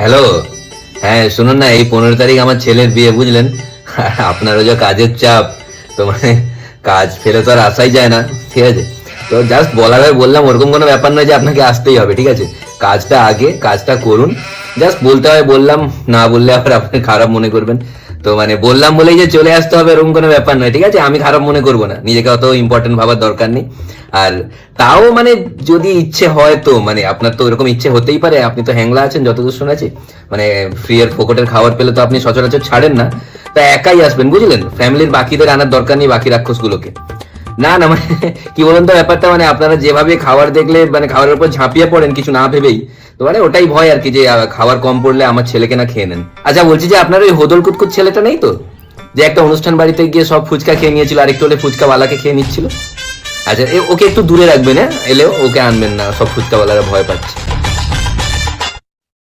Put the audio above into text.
Hello হ্যাঁ শুনুন না, এই পনেরো তারিখ আমার ছেলের বিয়ে, বুঝলেন? আপনারও যা কাজের চাপ, তো মানে কাজ ফেলে তো আর আসাই যায় না, ঠিক আছে? তো জাস্ট বলার হয়ে বললাম, ওরকম কোনো ব্যাপার নয় যে আপনাকে আসতেই হবে, ঠিক আছে? কাজটা আগে, কাজটা করুন। জাস্ট বলতে হয়, বললাম, না বললে আবার আপনি খারাপ মনে করবেন। তো মানে বললাম বলেই যে চলে আসতে হবে এরকম কোনো ব্যাপার নয়, ঠিক আছে? আমি খারাপ মনে করব না। নিজেকে অত ইম্পর্টেন্ট ভাবার দরকার নেই। আর তাও মানে যদি ইচ্ছে হয় তো মানে আপনার তো এরকম ইচ্ছে হতেই পারে, আপনি তো হ্যাংলা আছেন যতদূর শুনেছি মানে ফ্রি এর ফোকটের খাবার পেলে তো আপনি সচরাচর ছাড়েন না। তা একাই আসবেন, বুঝলেন? ফ্যামিলির বাকিদের আনার দরকার নেই বাকি রাক্ষসগুলোকে। না না মানে কি বলুন তো ব্যাপারটা? মানে আপনারা যেভাবে খাবার দেখলে মানে খাবারের উপর ঝাঁপিয়ে পড়েন, কিছু না ভেবেই, তো মানে ওটাই ভয় আর কি যে খাবার কম পড়লে আমার ছেলেকে না খেয়ে নেন। আচ্ছা বলছি যে আপনার ওই হোদল কুতকুত ছেলেটা নেই তো? যে একটা অনুষ্ঠান বাড়িতে গিয়ে সব ফুচকা খেয়ে নিয়েছিল আর একটু হলে ফুচকা বালাকে খেয়ে নিচ্ছিল? আচ্ছা ওকে একটু দূরে রাখবেন হ্যাঁ? এলেও ওকে আনবেন না, সব ফুচকাওয়ালারা ভয় পাচ্ছে।